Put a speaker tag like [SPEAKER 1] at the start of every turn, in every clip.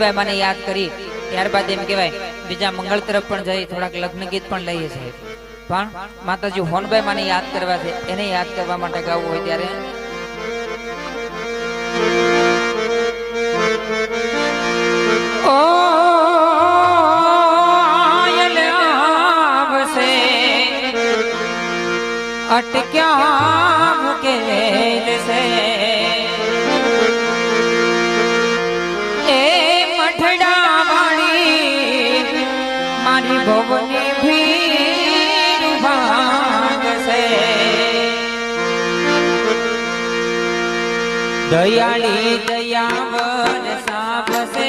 [SPEAKER 1] કિશોરભાઈ મને યાદ કરી. ત્યારબાદ એમ કહેવાય, બીજા મંગળ તરફ પણ જઈ થોડાક લગ્ન ગીત પણ લઈએ છીએ. પણ માતાજી હોનભાઈ મને યાદ કરવા છે, એને યાદ કરવા માટે ગાવું હોય ત્યારે. અટક્યા મુકેલ દયાળી દયાવન સાપસે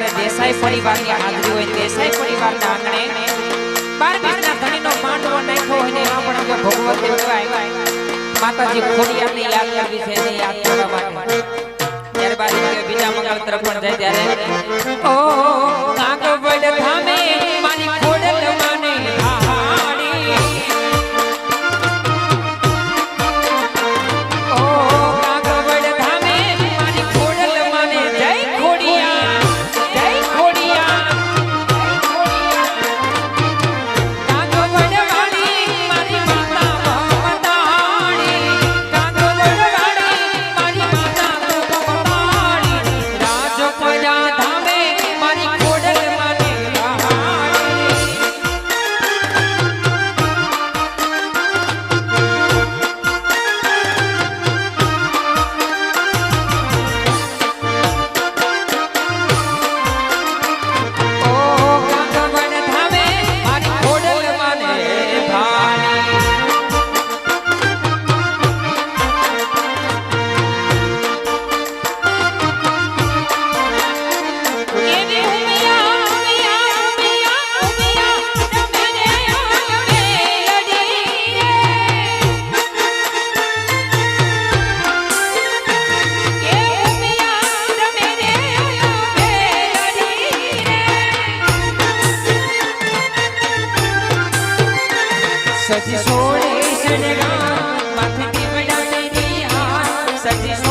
[SPEAKER 1] આપણે દેસાઈ પરિવારની હાજરી હોય, દેસાઈ પરિવારના આંગણે. બારમીના ધણીનો માંડવો નાખ્યો હોય ને, એમાં પણ અમે ભગવત દેવાય માતાજી ખોડિયાને યાદ કરવી છે, એને યાદ કરવા માટે. ત્યારબાદ બીજા મંગળ તરફ પણ જાય ત્યારે. ઓ સજી સોળે સનરા માથે દીવડાની હાર સજી